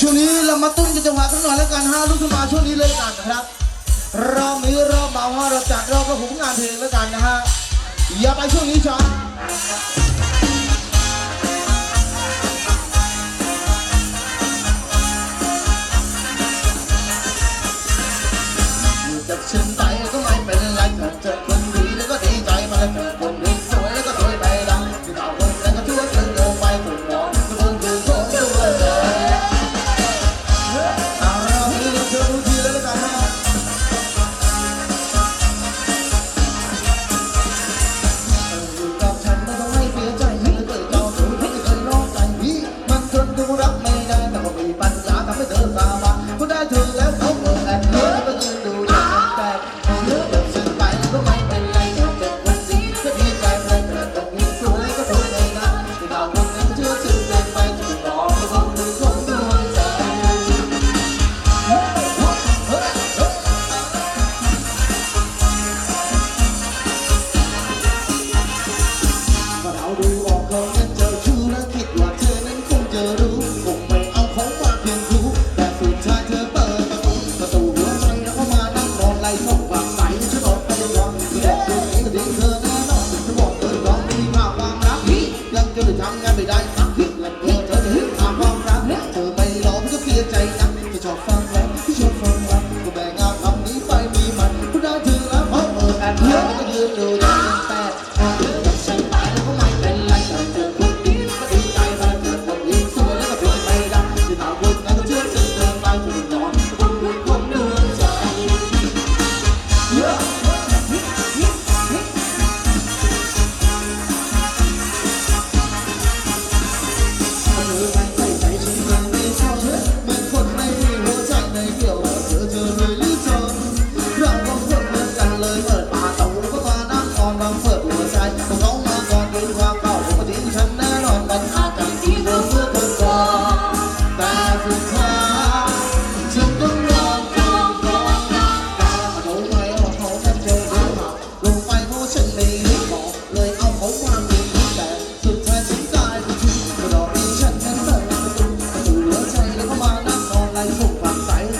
ช่วงนี้เรามาตุ้มกันจังหวะกันหน่อยแล้วกันฮะลุกขึ้นมาช่วงนี้เลยกันนะครับรอบนี้รอบเบาฮะเราจัดรอบกระผมงานเพลงแล้วกันนะฮะอย่าไปช่วงนี้ช้าฉัน no